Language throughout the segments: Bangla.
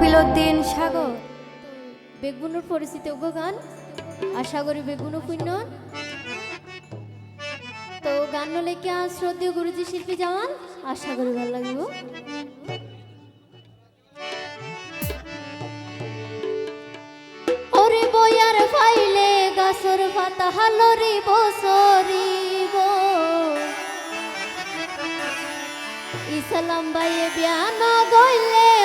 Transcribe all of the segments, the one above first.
কপিলউদ্দিন সাগর। বেগুনুর পরিচিত উগ গান আর সাগরী বেগুনু পুণ্য। তো গান হলে কি লেখা শ্রদ্ধীয় গুরুজি শিল্পী যাওয়ান আর করি ভালো লাগবে ওরে বয়ার ফাইলে গাছর পাতা হালরি বসরিব ইসলাম বাইয়ে বিয়ান গইলে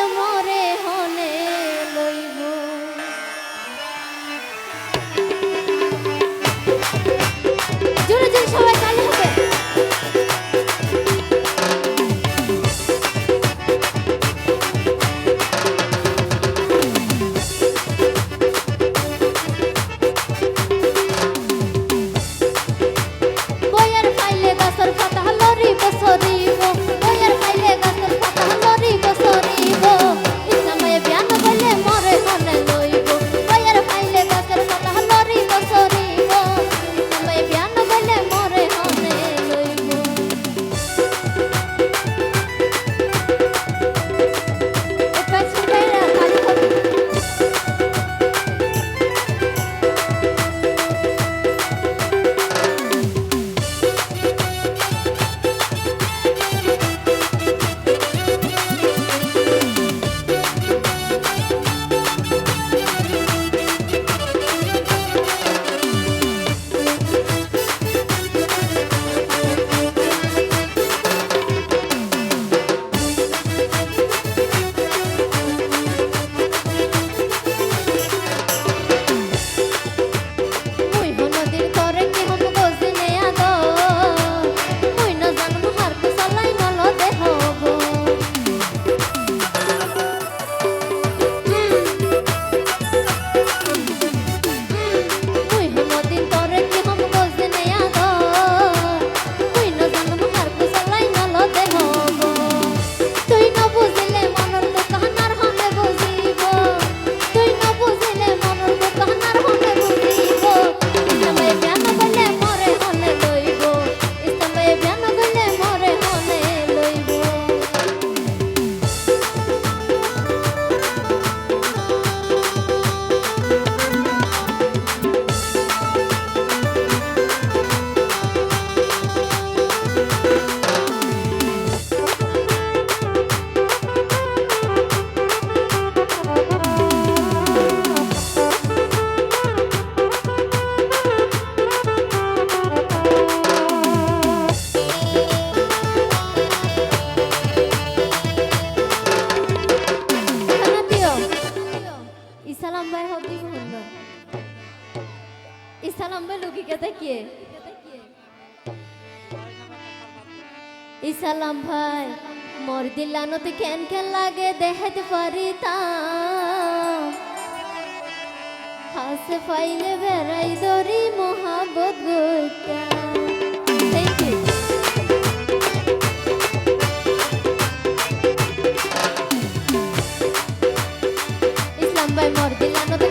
ইসালাম ভাই, মর দিলানোতে কেন কেন লাগে দেখাতে পারিতাম হাসে ফাইলে বেড়াই দরি মহাবত ইসলাম ভাই, মর দিলানোতে